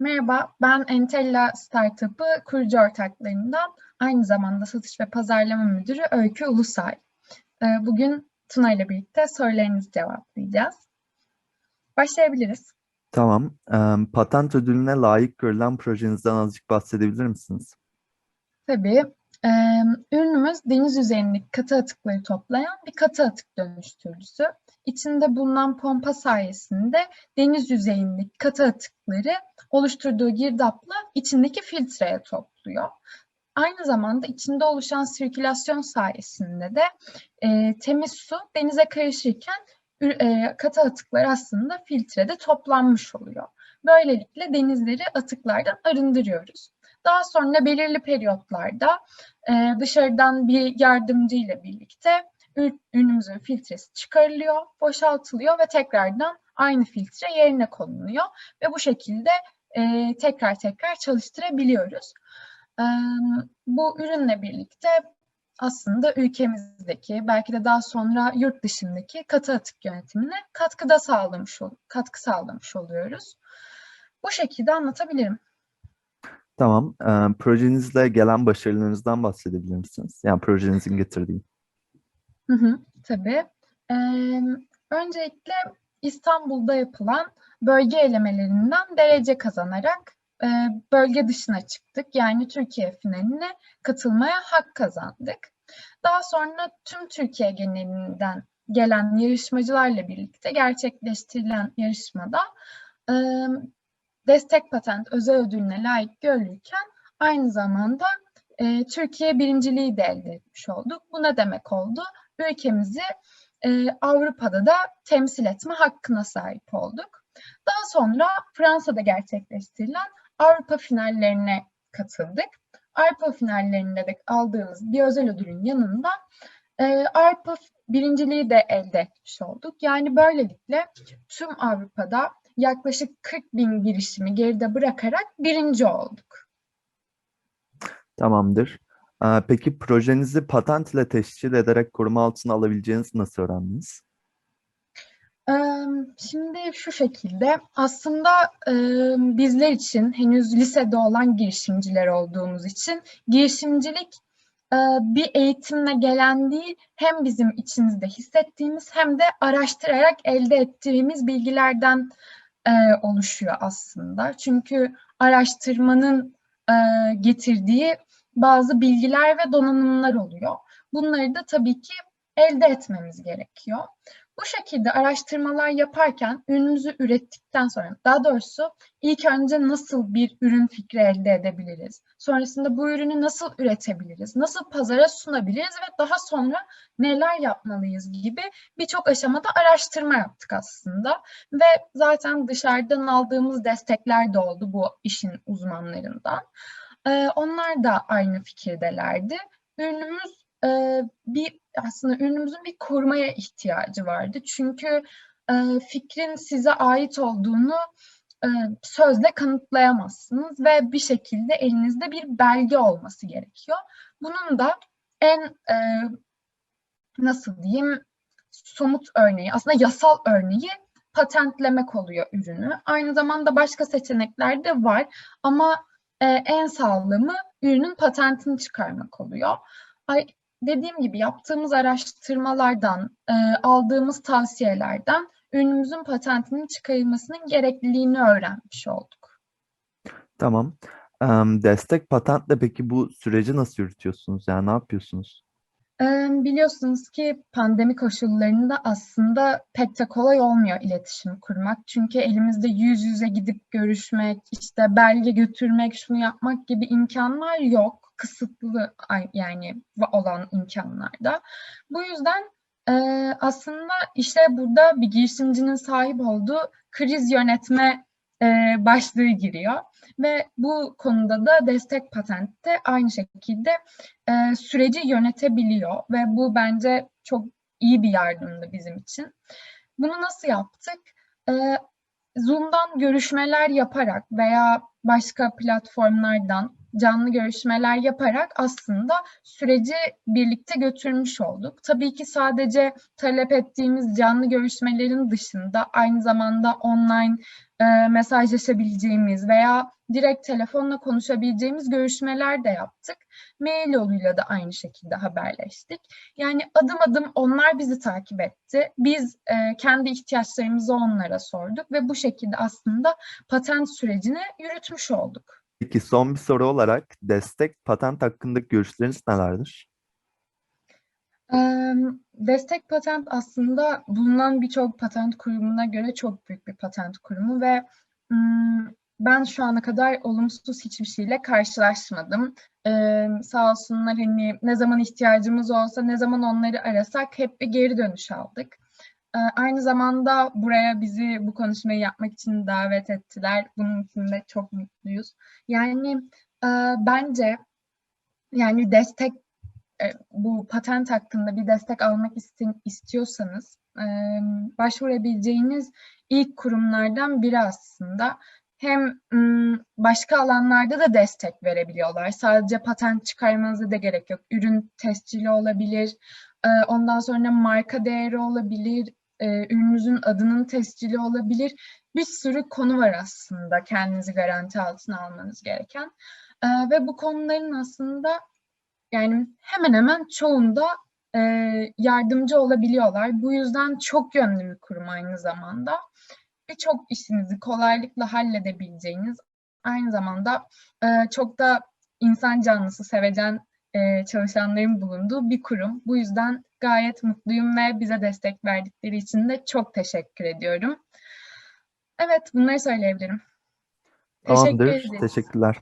Merhaba, ben Entella Startup'ı kurucu ortaklarından aynı zamanda satış ve pazarlama müdürü Öykü Ulusay. Ee, Bugün Tuna ile birlikte sorularınızı cevaplayacağız. Başlayabiliriz. Tamam. Eee, patent ödülüne layık görülen projenizden azıcık bahsedebilir misiniz? Tabii, eee, ürünümüz deniz üzerindeki katı atıkları toplayan bir katı atık dönüştürücüsü. İçinde bulunan pompa sayesinde deniz yüzeyindeki katı atıkları oluşturduğu girdapla içindeki filtreye topluyor. Aynı zamanda içinde oluşan sirkülasyon sayesinde de eee, temiz su denize karışırken eee, katı atıklar aslında filtrede toplanmış oluyor. Böylelikle denizleri atıklardan arındırıyoruz. Daha sonra belirli periyotlarda eee, dışarıdan bir yardımcı ile birlikte ürünümüzün filtresi çıkarılıyor, boşaltılıyor ve tekrardan aynı filtre yerine konuluyor ve bu şekilde eee, tekrar tekrar çalıştırabiliyoruz. Eee, bu ürünle birlikte aslında ülkemizdeki belki de daha sonra yurt dışındaki katı atık yönetimine katkıda sağlamış katkı sağlamış oluyoruz. Bu şekilde anlatabilirim. Tamam. Eee, projenizle gelen başarılarınızdan bahsedebilir misiniz? Yani projenizin getirdiği. Hı hı, tabii. Eee, öncelikle İstanbul'da yapılan bölge elemelerinden derece kazanarak eee, bölge dışına çıktık. Yani Türkiye finaline katılmaya hak kazandık. Daha sonra tüm Türkiye genelinden gelen yarışmacılarla birlikte gerçekleştirilen yarışmada eee, destek patent özel ödülüne layık görülürken aynı zamanda eee, Türkiye birinciliği de elde etmiş olduk. Bu ne demek oldu? Ülkemizi e, Avrupa'da da temsil etme hakkına sahip olduk. Daha sonra Fransa'da gerçekleştirilen Avrupa finallerine katıldık. Avrupa finallerinde de aldığımız bir özel ödülün yanında e, Avrupa birinciliği de elde etmiş olduk. Yani böylelikle tüm Avrupa'da yaklaşık 40 bin girişimi geride bırakarak birinci olduk. Tamamdır. Eee, peki projenizi patent ile tescil ederek koruma altına alabileceğinizi nasıl öğrendiniz? Şimdi şu şekilde, aslında, bizler için henüz lisede olan girişimciler olduğumuz için girişimcilik, eee, bir eğitimle gelen değil, hem bizim içimizde hissettiğimiz hem de araştırarak elde ettiğimiz bilgilerden, eee, oluşuyor aslında. Çünkü araştırmanın, eee, getirdiği bazı bilgiler ve donanımlar oluyor. Bunları da tabii ki elde etmemiz gerekiyor. Bu şekilde araştırmalar yaparken ürünümüzü ürettikten sonra, daha doğrusu ilk önce nasıl bir ürün fikri elde edebiliriz? Sonrasında bu ürünü nasıl üretebiliriz? Nasıl pazara sunabiliriz ve daha sonra neler yapmalıyız gibi birçok aşamada araştırma yaptık aslında. Ve zaten dışarıdan aldığımız destekler de oldu bu işin uzmanlarından. Eee, onlar da aynı fikirdelerdi. Ürünümüz eee, bir aslında ürünümüzün bir korumaya ihtiyacı vardı. Çünkü eee, fikrin size ait olduğunu eee, sözle kanıtlayamazsınız ve bir şekilde elinizde bir belge olması gerekiyor. Bunun da en eee, nasıl diyeyim somut örneği, aslında yasal örneği patentlemek oluyor ürünü. Aynı zamanda başka seçenekler de var ama eee, en sağlamı ürünün patentini çıkarmak oluyor. Ay, dediğim gibi yaptığımız araştırmalardan, eee, aldığımız tavsiyelerden ürünümüzün patentinin çıkarılmasının gerekliliğini öğrenmiş olduk. Tamam. Destek patentle peki bu süreci nasıl yürütüyorsunuz? Yani ne yapıyorsunuz? Biliyorsunuz ki pandemi koşullarında aslında pek de kolay olmuyor iletişim kurmak. Çünkü elimizde yüz yüze gidip görüşmek, işte belge götürmek, şunu yapmak gibi imkanlar yok. Kısıtlı yani olan imkanlarda. Bu yüzden eee, aslında işe burada bir girişimcinin sahip olduğu kriz yönetme eee, başlığı giriyor ve bu konuda da destek patentte aynı şekilde eee, süreci yönetebiliyor ve bu bence çok iyi bir yardımdı bizim için. Bunu nasıl yaptık? Eee, Zoom'dan görüşmeler yaparak veya başka platformlardan canlı görüşmeler yaparak aslında süreci birlikte götürmüş olduk. Tabii ki sadece talep ettiğimiz canlı görüşmelerin dışında aynı zamanda online e, mesajlaşabileceğimiz veya direkt telefonla konuşabileceğimiz görüşmeler de yaptık. Mail yoluyla da aynı şekilde haberleştik. Yani adım adım onlar bizi takip etti. Biz e, kendi ihtiyaçlarımızı onlara sorduk ve bu şekilde aslında patent sürecini yürütmüş olduk. Peki son bir soru olarak destek patent hakkındaki görüşleriniz nelerdir? Destek Patent aslında bulunan birçok patent kurumuna göre çok büyük bir patent kurumu ve ben şu ana kadar olumsuz hiçbir şeyle karşılaşmadım. Sağ olsunlar hani ne zaman ihtiyacımız olsa, ne zaman onları arasak hep bir geri dönüş aldık. Eee, aynı zamanda buraya bizi bu konuşmayı yapmak için davet ettiler. Bunun için de çok mutluyuz. Yani eee, bence yani destek e, bu patent hakkında bir destek almak iste- istiyorsanız e, başvurabileceğiniz ilk kurumlardan biri aslında. Hem başka alanlarda da destek verebiliyorlar. Sadece patent çıkarmanıza da gerek yok. Ürün tescili olabilir, e, ondan sonra marka değeri olabilir, e, ürününüzün adının tescili olabilir. Bir sürü konu var aslında kendinizi garanti altına almanız gereken. E, ve bu konuların aslında yani hemen hemen çoğunda e, yardımcı olabiliyorlar. Bu yüzden çok yönlü bir kurum aynı zamanda. Birçok işinizi kolaylıkla halledebileceğiniz, aynı zamanda e, çok da insan canlısı, sevecen e, çalışanların bulunduğu bir kurum. Bu yüzden gayet mutluyum ve bize destek verdikleri için de çok teşekkür ediyorum. Evet, bunları söyleyebilirim. Teşekkür Tamamdır. ederiz. Teşekkürler.